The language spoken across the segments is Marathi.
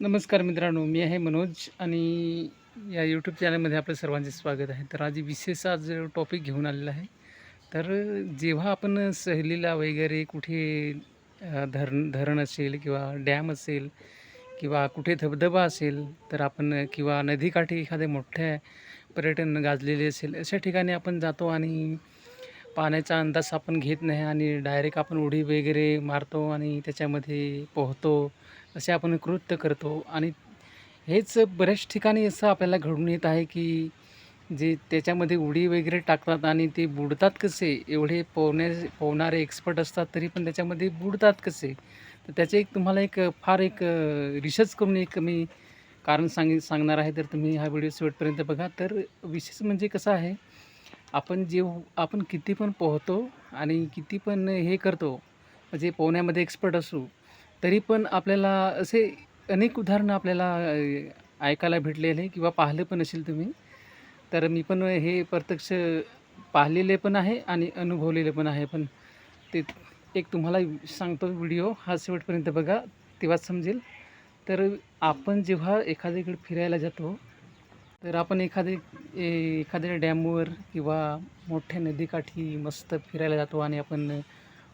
नमस्कार मित्रांनो मी आहे मनोज आणि या यूट्यूब चॅनलमध्ये आपलं सर्वांचे स्वागत आहे. तर आज विशेष आज टॉपिक घेऊन आलेला आहे. तर जेव्हा आपण सहलीला वगैरे कुठे धरण धरण असेल किंवा डॅम असेल किंवा कुठे धबधबा असेल तर आपण किंवा नदीकाठी एखाद्या मोठ्या पर्यटन गाजलेले असेल अशा ठिकाणी आपण जातो आणि पाण्याचा अंदाज आपण घेत नाही आणि डायरेक्ट आपण उडी वगैरे मारतो आणि त्याच्यामध्ये पोहतो. असे आपण कृत्य करतो. आणि हेच बऱ्याच ठिकाणी असं आपल्याला घडून येत आहे की जे त्याच्यामध्ये उडी वगैरे टाकतात आणि ते बुडतात कसे? एवढे पोहण्या पोहणारे एक्सपर्ट असतात तरी पण त्याच्यामध्ये बुडतात कसे? तर त्याचे एक तुम्हाला एक फार एक रिसर्च करून एक मी कारण सांग सांगणार आहे. तर तुम्ही हा व्हिडिओ शेवटपर्यंत बघा. तर विशेष म्हणजे कसं आहे आपण जे आपण किती पण पोहतो आणि किती पण हे करतो म्हणजे पोहण्यामध्ये एक्सपर्ट असू तरी पण आपल्याला असे अनेक उदाहरणं आपल्याला ऐकायला भेटलेले किंवा पाहिले पण असेल तुम्ही. तर मी पण हे प्रत्यक्ष पाहिलेले पण आहे आणि अनुभवलेले पण आहे. पण ते एक तुम्हाला सांगतो व्हिडिओ हा शेवटपर्यंत बघा तेव्हाच समजेल. तर आपण जेव्हा एखाद्याकडे फिरायला जातो तर आपण एखादे ए- एखाद्या डॅमवर किंवा मोठ्या नदीकाठी मस्त फिरायला जातो आणि आपण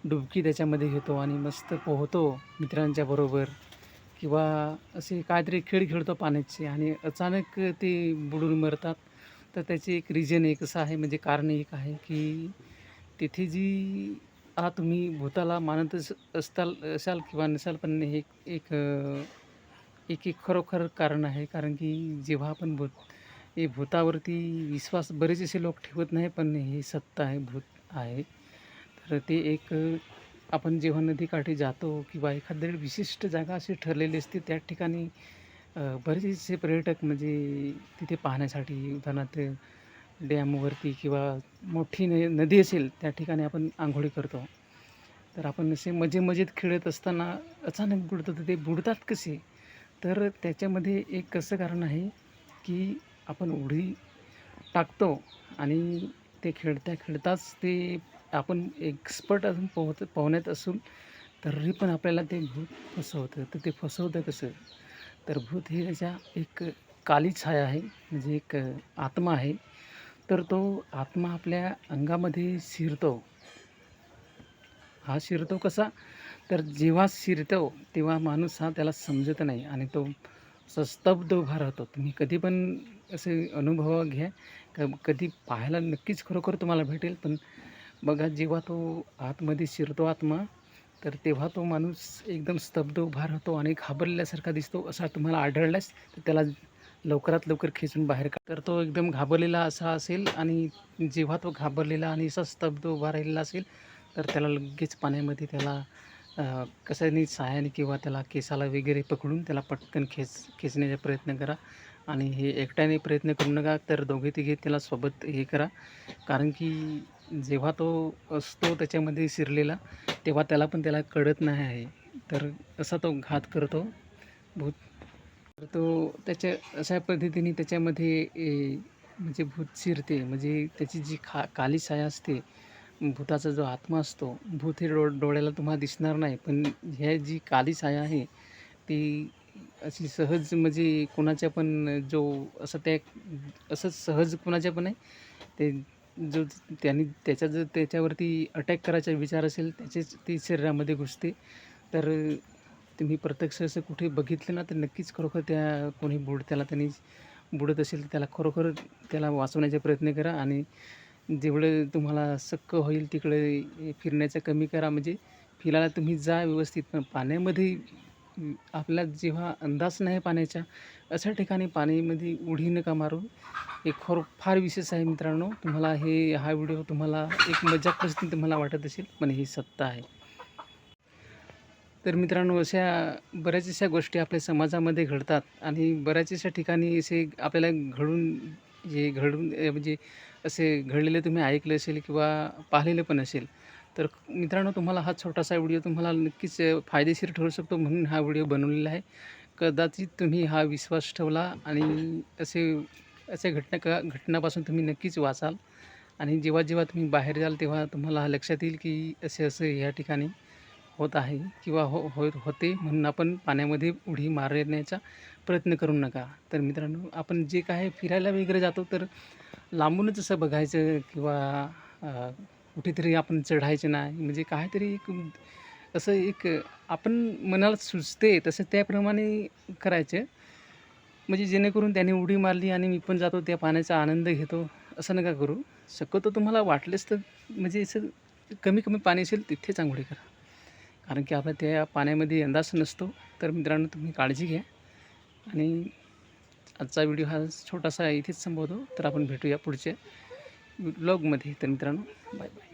डुबकी त्याच्यामध्ये घेतो आणि मस्त पोहतो मित्रांच्या बरोबर. किंवा असे काहीतरी खेळ खेळतो पाण्याचे आणि अचानक ते बुडून मरतात. तर त्याचे एक रिजन एक असं आहे म्हणजे कारण एक आहे की तिथे जी हा तुम्ही भूताला मानत असताल असाल किंवा नसाल पण हे एक एक एक खरोखर कारण आहे. कारण की जेव्हा आपण भूत हे भूतावरती विश्वास बरेच असे लोक ठेवत नाही पण हे सत्य आहे भूत आहे. तर ते एक आपण जेव्हा नदीकाठी जातो किंवा एखाद्या विशिष्ट जागा अशी ठरलेली असते त्या ठिकाणी बरेचसे पर्यटक म्हणजे तिथे पाहण्यासाठी उदाहरणार्थ डॅमवरती किंवा मोठी न नदी असेल त्या ठिकाणी आपण आंघोळी करतो. तर आपण असे मजे मजेत खेळत असताना अचानक बुडतो तर ते बुडतात कसे? तर त्याच्यामध्ये एक कसं कारण आहे की आपण उडी टाकतो आणि ते खेळता खेळताच ते आपण एक्सपर्ट असून पोहत पोहण्यात असून तरी पण आपल्याला ते भूत फसवतं. तर ते फसवतं कसं? तर भूत हे त्याच्या एक काली छाया आहे म्हणजे एक आत्मा आहे. तर तो आत्मा आपल्या अंगामध्ये शिरतो. हा शिरतो कसा? तर जेव्हा शिरतो तेव्हा माणूस हा त्याला समजत नाही आणि तो असं स्तब्ध उभा राहतो. तुम्ही कधी पण असे अनुभव घ्या. कधी पाहायला नक्कीच खरोखर तुम्हाला भेटेल पण बघा जेव्हा तो आतमध्ये शिरतो आत्मा तर तेव्हा तो माणूस एकदम स्तब्ध उभा राहतो आणि घाबरल्यासारखा दिसतो असा तुम्हाला आढळल्यास तर त्याला लवकरात लवकर खेचून बाहेर का तर तो एकदम घाबरलेला असा असेल आणि जेव्हा तो घाबरलेला आणि असा स्तब्ध उभा राहिलेला असेल तर त्याला लगेच पाण्यामध्ये त्याला कशाने साहाय्याने किंवा त्याला केसाला वगैरे पकडून त्याला पटकन खेच खेचण्याचा प्रयत्न करा. आणि हे एकट्याने प्रयत्न करू नका तर दोघे तिघे त्याला सोबत हे करा. कारण की जेव्हा तो असतो त्याच्यामध्ये शिरलेला तेव्हा त्याला पण त्याला कळत नाही आहे. तर असा तो घात करतो. भूत तर तो त्याच्या अशा पद्धतीने त्याच्यामध्ये म्हणजे भूत शिरते. म्हणजे त्याची जी खा काली छाया असते भूताचा जो आत्मा असतो भूत हे डो डोळ्याला तुम्हाला दिसणार नाही. पण ह्या जी काली छाया आहे ती अशी सहज म्हणजे कोणाच्या पण जो असं त्या असं सहज कोणाच्या पण आहे ते जो त्यांनी त्याच्या जर त्याच्यावरती अटॅक करायचा विचार असेल त्याचेच ती शरीरामध्ये घुसते. तर तुम्ही प्रत्यक्ष असं कुठे बघितलं ना तर नक्कीच खरोखर त्या कोणी बुड त्याला त्यांनी बुडत असेल तर त्याला खरोखर त्याला वाचवण्याचा प्रयत्न करा आणि जेवढं तुम्हाला सक्क होईल तिकडे फिरण्याचं कमी करा. म्हणजे फिरायला तुम्ही जा व्यवस्थित पण पाण्यामध्ये आपल्याला जेव्हा अंदाज नाही पाण्याच्या अशा ठिकाणी पाण्यामध्ये उडी नका मारून एक खरो फार विशेष आहे मित्रांनो तुम्हाला हे हा व्हिडिओ तुम्हाला एक मजाक प्रश्न तुम्हाला वाटत असेल पण ही सत्य आहे. तर मित्रांनो अशा बऱ्याचशा गोष्टी आपल्या समाजामध्ये घडतात आणि बऱ्याचशा ठिकाणी असे आपल्याला घडून जे घडून म्हणजे असे घडलेले तुम्ही ऐकलं असेल किंवा पाहिलेले पण असेल तर मित्रांनो तुम्हाला हा छोटासा व्हिडिओ तुम्हाला नक्कीच फायदेशीर ठरू शकतो म्हणून हा व्हिडिओ बनवलेला आहे. कदाचित तुम्ही हा विश्वास ठेवला आणि असे असे घटना क घटनापासून तुम्ही नक्कीच वाचाल. आणि जेव्हा जेव्हा तुम्ही बाहेर जाल तेव्हा तुम्हाला लक्षात येईल की असे असं ह्या ठिकाणी होत आहे किंवा हो होत होते म्हणून आपण पाण्यामध्ये उडी मारण्याचा प्रयत्न करू नका. तर मित्रांनो आपण जे काय फिरायला वगैरे जातो तर लांबूनच असं बघायचं किंवा कुठेतरी आपण चढायचे नाही. म्हणजे काहीतरी एक असं एक आपण मनाला सुचते तसं त्याप्रमाणे करायचे. म्हणजे जेणेकरून त्याने उडी मारली आणि मी पण जातो त्या पाण्याचा आनंद घेतो असं नका करू. शक्यतो तुम्हाला वाटलेच तर म्हणजे असं कमी कमी पाणी असेल तिथेच आंघोळी करा. कारण की आपल्या त्या पाण्यामध्ये अंदाज नसतो. तर मित्रांनो तुम्ही काळजी घ्या. आणि आजचा व्हिडिओ हा छोटासा इथेच संपवतो. तर आपण भेटूया पुढच्या ब्लॉगमध्ये तर मित्रांनो बाय बाय.